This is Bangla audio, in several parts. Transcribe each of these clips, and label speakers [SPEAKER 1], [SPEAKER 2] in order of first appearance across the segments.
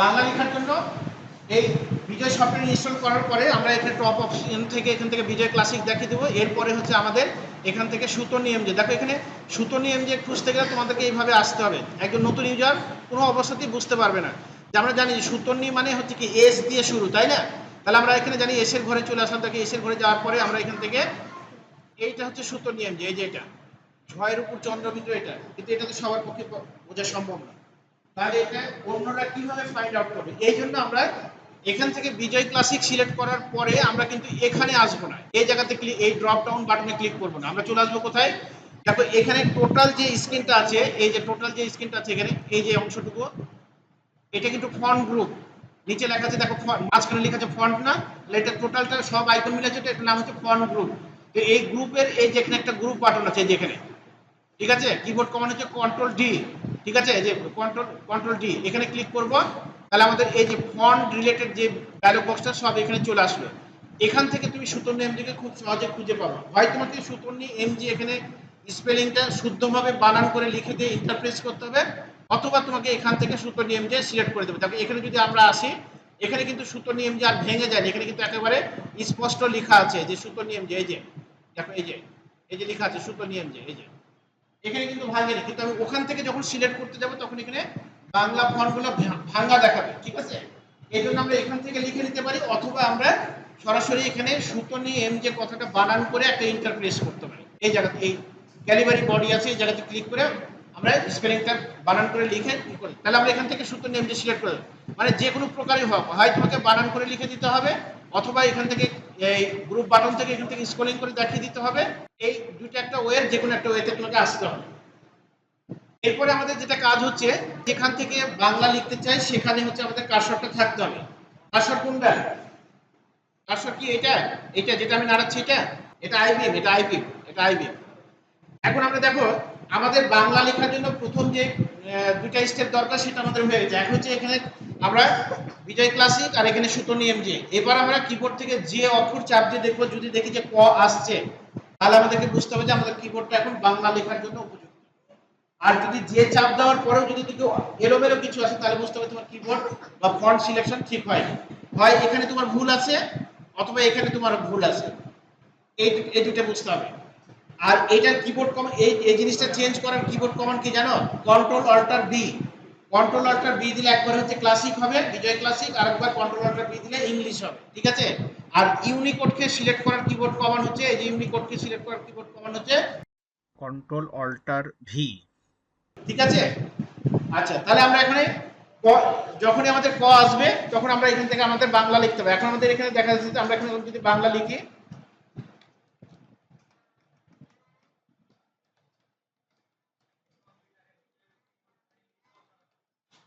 [SPEAKER 1] বাংলা লেখার জন্য এই বিজয় সফটওয়্যার ইনস্টল করার পরে আমরা এখানে টপ অপশন থেকে এখান থেকে বিজয় ক্লাসিক দেখিয়ে দেবো। এরপরে হচ্ছে আমাদের এখান থেকে সুতো নিয়ম যে দেখো এখানে সুতো নিয়ম যে খুঁজতে গেলে তোমাদেরকে এইভাবে আসতে হবে। একজন নতুন ইউজার কোনো অবস্থাতেই বুঝতে পারবে না। যে আমরা জানি যে সুতোর নিয়ম মানে হচ্ছে কি এস দিয়ে শুরু, তাই না? তাহলে আমরা এখানে জানি এসের ঘরে চলে আসলাম। তাকে এসের ঘরে যাওয়ার পরে আমরা এখান থেকে এইটা হচ্ছে সুতোর নিয়ম যে এই যে এটা। ঝয়ের উপর চন্দ্রবিন্দু এটা। কিন্তু এটা তো সবার পক্ষে বোঝা সম্ভব না। তাহলে এটা অন্যরা কীভাবে ফাইন্ড আউট করবে? এই জন্য আমরা এখান থেকে বিজয় ক্লাসিক সিলেক্ট করার পরে আমরা কিন্তু এখানে আসব না। এই জায়গাতে ক্লিক এই ড্রপ ডাউন বাটনে ক্লিক করব না। আমরা চলে আসব কোথায়? দেখো, এখানে টোটাল যে স্ক্রিনটা আছে, এই যে টোটাল যে স্ক্রিনটা আছে এখানে, এই যে অংশটুকু, এটা কিন্তু ফন্ট গ্রুপ নিচে লেখা আছে, দেখো মাঝখানে লেখা আছে ফন্ট না? তাহলে এটা টোটালটা সব আইকন মিলে আছে এটার নাম হচ্ছে ফন্ট গ্রুপ তো এই গ্রুপের এই যে এখানে একটা গ্রুপ বাটন আছে, এই যে এখানে। ঠিক আছে? কিবোর্ড কমান্ড হচ্ছে কন্ট্রোল ডি ঠিক আছে? এই যে কন্ট্রোল কন্ট্রোল ডি এখানে ক্লিক করব। তাহলে আমাদের এই যে ফন্ট রিলেটেড যে ডায়লগ বক্সটা সব এখানে চলে আসবে এখান থেকে তুমি সুতন্নি এমজিকে খুব সহজে খুঁজে পাবো। হয় তোমাকে সুতন্নি এমজি এখানে স্পেলিংটা শুদ্ধভাবে বানান করে লিখে দিয়ে ইন্টারপ্রেস করতে হবে, অথবা তোমাকে এখান থেকে সুতন্নি এমজি সিলেক্ট করে দেবে। দেখো, এখানে যদি আমরা আসি, এখানে কিন্তু সুতন্নি এমজি আর ভেঙে যায় এখানে কিন্তু একেবারে স্পষ্ট লেখা আছে যে সুতন্নি এমজি এই যে, দেখো, এই যে এই যে লেখা আছে সুতন্নি এমজি এই যে। এখানে কিন্তু ভাঙেনি কিন্তু আমি ওখান থেকে যখন সিলেক্ট করতে যাব, তখন এখানে বাংলা ফন্টগুলো ভা- ভাঙা দেখাবে, ঠিক আছে? এই জন্য আমরা এখান থেকে লিখে নিতে পারি, অথবা আমরা সরাসরি এখানে সুতনি এম যে কথাটা বানান করে একটা ইন্টারপ্রেস করতে পারি। এই জায়গাতে, এই ক্যালিবারি বডি আছে, এই জায়গাতে ক্লিক করে আমরা স্পেলিংটা বানান করে লিখে করি। তাহলে আমরা এখান থেকে সুতনি এম যে সিলেক্ট করে মানে যে কোনো প্রকারই হোক, হয় তোমাকে বানান করে লিখে দিতে হবে, অথবা এখান থেকে এই গ্রুপ বাটন থেকে এখান থেকে স্ক্রলিং করে দেখিয়ে দিতে হবে। এই দুইটা একটা ওয়ের যে কোনো একটা ওয়েতে তোমাকে আসতে হবে। এরপরে আমাদের যেটা কাজ হচ্ছে, যেখান থেকে বাংলা লিখতে চাই, সেখানে হচ্ছে আমাদের কারসরটা থাকতে হবে। কারসর কোনটা? কারসর কি এটা? এটা যেটা আমি নাড়াচ্ছি এটা? এটা আইবিএম এটা আইবিএম এটা আইবিএম এখন আমরা দেখো, আমাদের বাংলা লেখার জন্য প্রথম যে দুইটা স্টেপ দরকার, সেটা আমাদের হয়ে গেছে এখন হচ্ছে এখানে আমরা বিজয় ক্লাসিক আর এখানে সুতো নিয়ম যে, এবার আমরা কিবোর্ড থেকে যে অক্ষর চাপ দিয়ে দেখব, যদি দেখি যে ক আসছে, তাহলে আমাদেরকে বুঝতে হবে যে আমাদের কিবোর্ডটা এখন বাংলা লেখার জন্য উপযুক্ত। আর যদি যে চাপ দেওয়ার পরেও যদি দিকে এলোমেলো কিছু আসে, তাহলে বুঝতে হবে তোমার কিবোর্ড বা ফন্ট সিলেকশন ঠিক হয়। হয় এখানে তোমার ভুল আছে, অথবা এখানে তোমার ভুল আছে। এই এই দুটো বুঝতে হবে। আর এটার কিবোর্ড কমান্ড এই এই জিনিসটা চেঞ্জ করার কিবোর্ড কমান্ড কি জানো? Control alter B control alter B দিলে একবার হচ্ছে ক্লাসিক হবে বিজয় ক্লাসিক আর একবার কন্ট্রোল অল্টার বি দিলে ইংলিশ হবে ঠিক আছে? আর ইউনিকোডকে সিলেক্ট করার কিবোর্ড কমান্ড হচ্ছে এই যে ইউনিকোডকে সিলেক্ট করার কিবোর্ড কমান্ড হচ্ছে কন্ট্রোল অল্টার ভি ঠিক আছে? আচ্ছা তাহলে আমরা এখানে ক- যখনই আমাদের ক আসবে তখন আমরা এখান থেকে আমাদের বাংলা লিখতে হবে। এখন আমাদের এখানে দেখা যাচ্ছে যে আমরা এখানে যদি বাংলা লিখি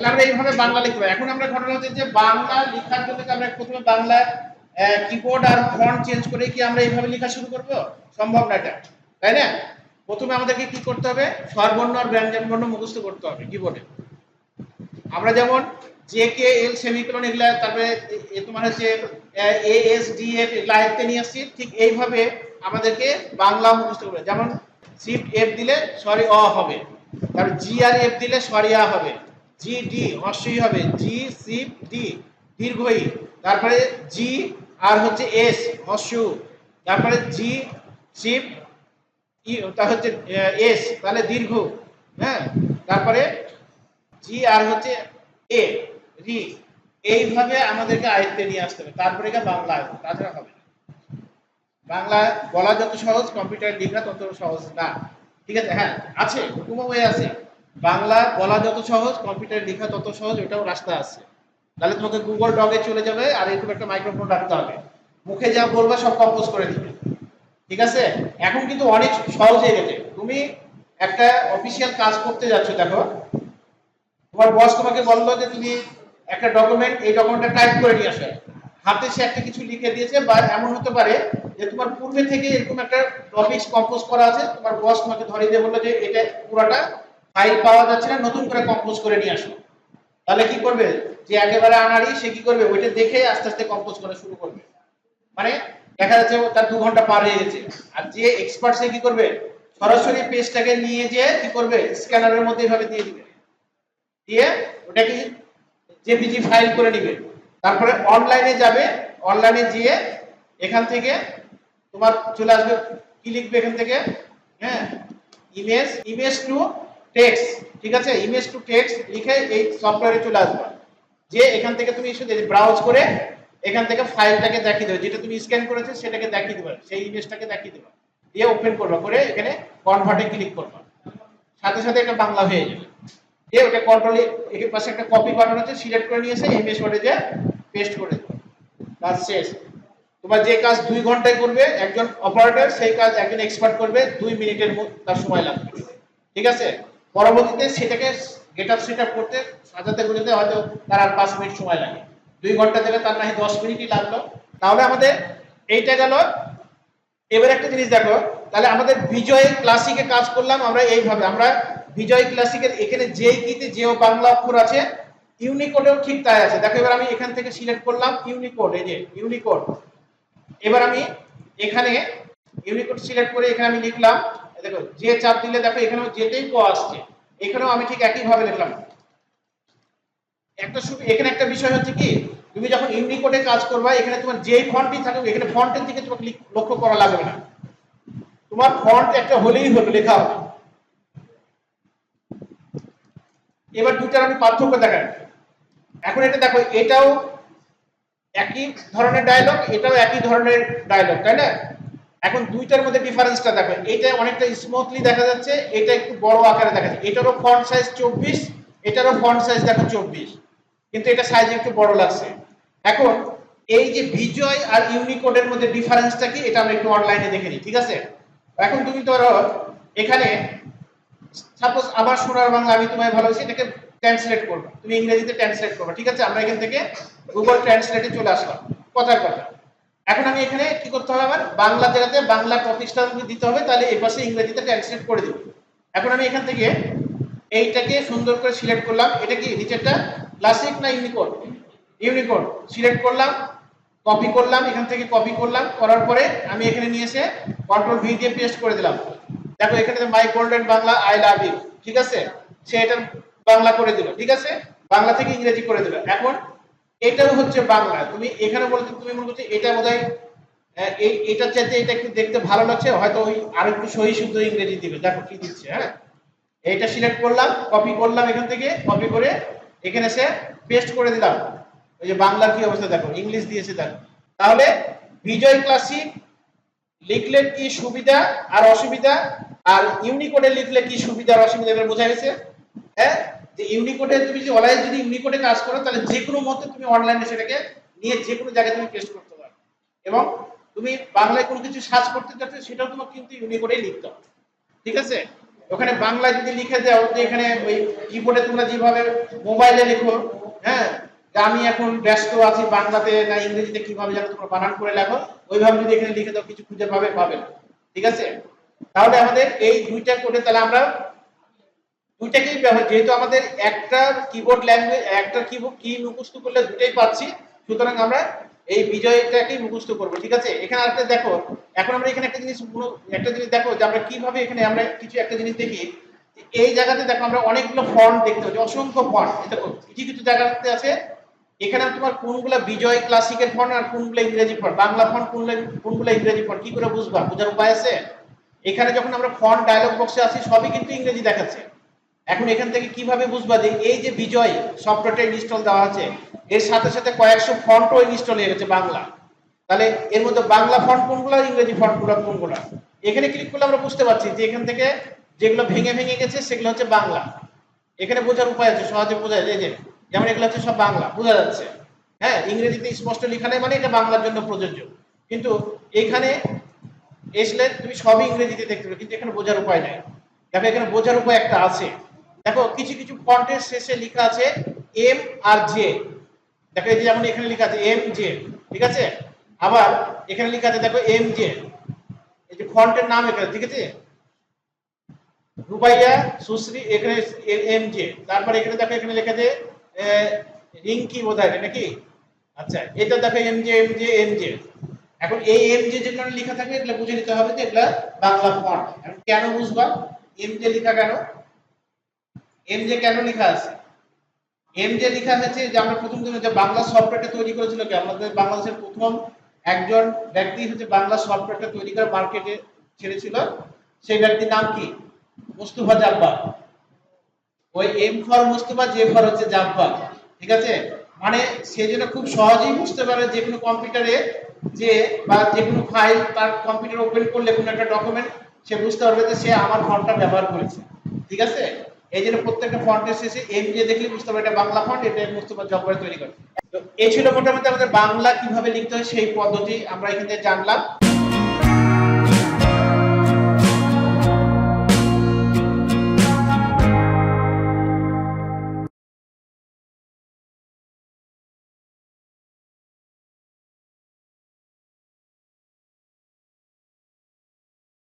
[SPEAKER 1] আমরা এইভাবে বাংলা পারি। এখন আমরা ঘটনা হচ্ছে যে বাংলা লেখার জন্য আমরা প্রথমে বাংলা কিবোর্ড আর ফন্ট চেঞ্জ করে কি আমরা এইভাবে লেখা শুরু করব? সম্ভব না এটা। তাই না? প্রথমে আমাদেরকে কি করতে হবে? স্বরবর্ণ আর ব্যঞ্জন বর্ণ মুখস্থ করতে হবে কিবোর্ডে আমরা যেমন জে কে এল সেমিকোলন এগুলা, তারপরে তোমার হচ্ছে, এ এস ডি এফ এগুলা আয়ত্তে নিয়ে আসছি। ঠিক এইভাবে আমাদেরকে বাংলা মুখস্থ করবে যেমন শিফট এফ দিলে সরি অ হবে। তারপর জি আর এফ দিলে সরি আ হবে। জি ডি হর্ষই হবে জি শিফট ডি দীর্ঘই। তারপরে জি আর হচ্ছে এস হর্ষ তারপরে জি শিফট ই, তা হচ্ছে এস তাহলে দীর্ঘ হ্যাঁ? তারপরে জি আর হচ্ছে এ রি। এইভাবে আমাদেরকে আয়ত্তে নিয়ে আসতে হবে। তারপরে গিয়ে বাংলা তাছাড়া হবে না। বাংলা বলা যত সহজ, কম্পিউটার লেখা তত সহজ না। ঠিক আছে? হ্যাঁ আছে, হুকুমও হয়ে আছে। বাংলা বলা যত সহজ, কম্পিউটার লেখা তত সহজ, ওটাও রাস্তা আছে। তাহলে তোমাকে গুগল ডগে চলে যাবে আর এরকম একটা মাইক্রোফোন রাখতে হবে। মুখে যা বলবে সব কম্পোজ করে দিবে। ঠিক আছে? এখন কিন্তু অনেক সহজ হয়ে গেছে। তুমি একটা অফিসিয়াল কাজ করতে যাচ্ছ, দেখো। তোমার বস তোমাকে বলল যে তুমি একটা ডকুমেন্ট এই ডকুমেন্টটা টাইপ করে নিয়ে আসো। হাতে সে একটা কিছু লিখে দিয়েছে বা এমন হতে পারে যে তোমার পূর্বে থেকে এরকম একটা টপিকস কম্পোজ করা আছে। তোমার বস তোমাকে ধরিয়ে দিয়ে বলল যে এটা পুরোটা ফাইল পাওয়া যাচ্ছে না, নতুন করে কম্পোজ করে নিয়ে আসো। তাহলে কি করবে? যে একেবারে আনাড়ি, সে কি করবে? ওইটা দেখে আস্তে আস্তে কম্পোজ করা শুরু করবে। মানে দেখা যাচ্ছে তার দু ঘণ্টা পার হয়ে গেছে। আর যে এক্সপার্ট সে কি করবে? সরাসরি পেজটাকে নিয়ে যে কি করবে? স্ক্যানারের মধ্যে এভাবে দিয়ে দিবে। দিয়ে ওটাকে জেপিজি ফাইল করে নিবে। তারপরে অনলাইনে যাবে। অনলাইনে গিয়ে এখান থেকে তোমার চলে আসবে। কি লিখবে এখান থেকে? হ্যাঁ ইমেজ ইমেজ টু টেক্সট ঠিক আছে? ইমেজ টু টেক্সট লিখে এই সফটওয়্যারে চলে আসবে। যে এখান থেকে তুমি শুধু ব্রাউজ করে এখান থেকে ফাইলটাকে দেখিয়ে দেবে। যেটা তুমি স্ক্যান করেছ সেটাকে দেখিয়ে দেবে। সেই ইমেজটাকে দেখিয়ে দেবে। দিয়ে ওপেন করবে। করে এখানে কনভার্টে ক্লিক করবে। সাথে সাথে এটা বাংলা হয়ে যাবে। দিয়ে ওটা কন্ট্রোল এর পাশে একটা কপি বানানো আছে সিলেক্ট করে নিয়ে এসে এমএস ওয়ার্ডে যে পেস্ট করে দেবে। কাজ শেষ। তোমার যে কাজ দুই ঘন্টায় করবে, একজন অপারেটর সেই কাজ একজন এক্সপার্ট করবে, দুই মিনিটের তার সময় লাগবে। ঠিক আছে? পরবর্তীতে সেটাকে গেট আপ সেট আপ করতে সাজাতে গুলোতে হয়তো তার আর পাঁচ মিনিট সময় লাগে। দুই ঘণ্টা থেকে তার নাকি দশ মিনিটই লাগল। তাহলে আমাদের এইটা গেল। এবার একটা জিনিস দেখো, তাহলে আমাদের বিজয় ক্লাসিকে কাজ করলাম আমরা এইভাবে। আমরা বিজয় ক্লাসিকের এখানে যে কিতে যে বাংলা অক্ষর আছে ইউনিকোডেও ঠিক তাই আছে। দেখো এবার আমি এখান থেকে সিলেক্ট করলাম ইউনিকোড এই যে ইউনিকোড এবার আমি এখানে ইউনিকোড সিলেক্ট করে এখানে আমি লিখলাম দেখো যে চাপ দিলে দেখো এখানেও যেতেই ক আসছে। এখানেও আমি ঠিক একই ভাবে লিখলাম। একটা এখানে একটা বিষয় হচ্ছে কি, তুমি যখন ইউনিকোডে কাজ করবা, এখানে তোমার যেই ফন্টই থাকবে এখানে ফন্টের দিকে তোমাকে লক্ষ্য করা লাগবে না। তোমার ফন্ট একটা হলেই হলো, লেখা হবে। এবার দুটার আমি পার্থক্য দেখাই। এখন এটা দেখো, এটাও একই ধরনের ডায়লগ এটাও একই ধরনের ডায়লগ তাই না? এখন দুইটার মধ্যে ডিফারেন্সটা দেখো এটা অনেকটা স্মুথলি দেখা যাচ্ছে এটা একটু বড় আকারে দেখা যাচ্ছে। এটারও ফন্ট সাইজ চব্বিশ, এটারও ফন্ট সাইজ দেখো চব্বিশ। কিন্তু এটা সাইজ একটু বড় লাগছে। এখন, এই যে বিজয় আর ইউনিকোডের মধ্যে ডিফারেন্সটা কি, এটা আমরা একটু অনলাইনে দেখে নিই, ঠিক আছে? এখন তুমি ধরো, এখানে সাপোজ আমার সোনার বাংলা আমি তোমায় ভালোবাসি, এটাকে ট্রান্সলেট করব। তুমি ইংরেজিতে ট্রান্সলেট করবে, ঠিক আছে? আমরা এখান থেকে গুগল ট্রান্সলেটে চলে আসলাম। কথার কথা। এখন আমি এখানে কি করতে হবে আমার? বাংলা জায়গাতে বাংলা আমাকে দিতে হবে, তাহলে এই পাশে ইংরেজিতে ট্রান্সলেট করে দিব। এখন আমি এখান থেকে এইটাকে সুন্দর করে সিলেক্ট করলাম। এটা কি, নিচেরটা? ক্লাসিক না ইউনিকোড ইউনিকোড সিলেক্ট করলাম কপি করলাম, এখান থেকে কপি করলাম, করার পরে আমি এখানে নিয়ে এসে কন্ট্রোল ভি দিয়ে পেস্ট করে দিলাম। দেখো, এখানে my golden Bangla I love you ঠিক আছে? সে এটা বাংলা করে দিল, ঠিক আছে? বাংলা থেকে ইংরেজি করে দিল। এখন এটাও হচ্ছে বাংলা। তুমি এখানে বলতে তুমি মনে করছ এটা বোধহয় আহ, এই এটা চাইতে এটা একটু দেখতে ভালো লাগছে হয়তো ওই আরেকটু সহি শুদ্ধ ইংরেজি দিবে। দেখো কি দিচ্ছে হ্যাঁ? এইটা সিলেক্ট করলাম কপি করলাম এখান থেকে কপি করে এখানে সে পেস্ট করে দিলাম। ওই যে বাংলার কি অবস্থা দেখো ইংলিশ দিয়েছে দেখো তাহলে বিজয় ক্লাসিক লিখলে কি সুবিধা আর অসুবিধা? আর ইউনিকোডে লিখলে কি সুবিধা আর অসুবিধা বোঝা গেছে হ্যাঁ? যে ইউনিকোডে তুমি যদি অনলাইন যদি ইউনিকোডে কাজ করো, তাহলে যে কোনো মতে তুমি অনলাইনে সেটাকে নিয়ে যে কোনো জায়গায় তুমি পেস্ট করতে পারো। এবং তুমি বাংলায় কোনো কিছু সার্চ করতে চাচ্ছ, সেটাও তোমাকে কিন্তু ইউনিকোডেই লিখতে হবে। ঠিক আছে? ওখানে বাংলায় যদি লিখে দাও যে এখানে ওই কিবোর্ডে তোমরা যেভাবে মোবাইলে লেখো হ্যাঁ? আমি এখন ব্যস্ত আছি বাংলাতে না ইংরেজিতে কীভাবে যেন তোমরা বানান করে লেখো, ওইভাবে যদি এখানে লিখে দাও, কিছু খুঁজে পাবে পাবে ঠিক আছে? তাহলে আমাদের এই দুইটা কোডে তাহলে আমরা দুইটাকেই ব্যবহার যেহেতু আমাদের একটা কিবোর্ড ল্যাঙ্গুয়েজ একটা কিবোর্ড কি মুখস্থ করলে দুটাই পাচ্ছি, সুতরাং আমরা এই বিজয়টাকেই মুখস্থ করব, ঠিক আছে? এখানে আরেকটা দেখো, এখন আমরা এখানে একটা জিনিস একটা জিনিস দেখো যে আমরা কীভাবে এখানে আমরা কিছু একটা জিনিস দেখি। এই জায়গাতে দেখো আমরা অনেকগুলো ফন্ট দেখতে পাচ্ছি, অসংখ্য ফন্ট দেখো, কিছু কিছু জায়গাতে আছে। এখানে তোমার কোনগুলা বিজয় ক্লাসিকের ফন্ট আর কোনগুলো ইংরেজি ফন্ট বাংলা ফন্ট কোনগুলো কোনগুলো ইংরেজি ফন্ট কি করে বুঝবা? বোঝার উপায় আছে? এখানে যখন আমরা ফন্ট ডায়লগ বক্সে আছি সবই কিন্তু ইংরেজি দেখাচ্ছে। এখন এখান থেকে কীভাবে বুঝবা যে এই যে বিজয় সফটওয়্যারটা ইনস্টল দেওয়া আছে, এর সাথে সাথে কয়েকশো ফন্টও ইনস্টল হয়ে গেছে বাংলা। তাহলে এর মধ্যে বাংলা ফন্ট কোনগুলো ইংরেজি ফন্টগুলো কোনগুলো? এখানে ক্লিক করলে আমরা বুঝতে পারছি যে এখান থেকে যেগুলো ভেঙে ভেঙে গেছে সেগুলো হচ্ছে বাংলা। এখানে বোঝার উপায় আছে, সহজে বোঝা যায় যে যেমন এগুলো হচ্ছে সব বাংলা, বোঝা যাচ্ছে। হ্যাঁ ইংরেজিতে স্পষ্ট লেখা নেই মানে এটা বাংলার জন্য প্রযোজ্য। কিন্তু এখানে এসলে তুমি সবই ইংরেজিতে দেখতে পাবে, কিন্তু এখানে বোঝার উপায় নাই। দেখো, এখানে বোঝার উপায় একটা আছে। দেখো, কিছু কিছু ফন্টের শেষে লেখা আছে এম আর জে দেখো, এই যে যেমন এখানে লেখা আছে এম জে ঠিক আছে? আবার এখানে লেখা আছে, দেখো এম জে এই যে ফন্টের নাম এখানে, ঠিক আছে? রুবাইয়া, সুশ্রী, এখানে এম জে তারপর এখানে দেখো, এখানে লেখা আছে রিঙ্কি বোধ হয় নাকি? আচ্ছা এটা দেখো M J M J M J এখন এই এম জে যেগুলো লেখা থাকে, এগুলো বুঝে নিতে হবে যে এগুলা বাংলা ফন্ট এখন কেন বুঝবা? এম জে লেখা কেন? এম জে কেন লেখা আছে? এম যে লেখা আছে যে আমরা প্রথম দিনে যে বাংলা সফটওয়্যারটা তৈরি করেছিল কি? আমাদের বাংলাদেশের প্রথম একজন ব্যক্তি হচ্ছে বাংলা সফটওয়্যারটা তৈরি করে মার্কেটে ছেড়েছিল। সেই ব্যক্তির নাম কি? মুস্তফা জাব্বার। ওই M for Mustafa J for হচ্ছে জাব্বার। ঠিক আছে? মানে সে যেন খুব সহজেই বুঝতে পারে যে কোনো কম্পিউটারে যে বা যে কোনো ফাইল তার কম্পিউটার ওপেন করলে কোনো একটা ডকুমেন্ট সে বুঝতে পারবে যে সে আমার ফন্টটা ব্যবহার করেছে। ঠিক আছে? এই জন্য প্রত্যেকটা ফন্টের শেষে এম দিয়ে দেখলে বুঝতে পারবে এটা বাংলা ফন্ট এটা মুস্তফা জব্বার তৈরি করে। তো এই ছিল মোটামুটি আমাদের বাংলা কীভাবে লিখতে হয় সেই পদ্ধতি আমরা এখানে জানলাম।